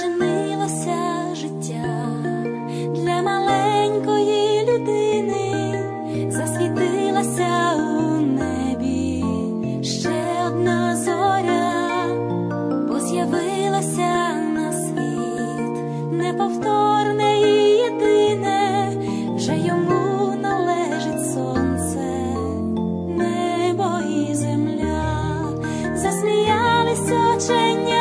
чинилося життя для маленької людини, засвітилася у небі ще одна зоря, бо з'явилася на світ неповторне і єдине, вже йому належить сонце, небо і земля, засміялися.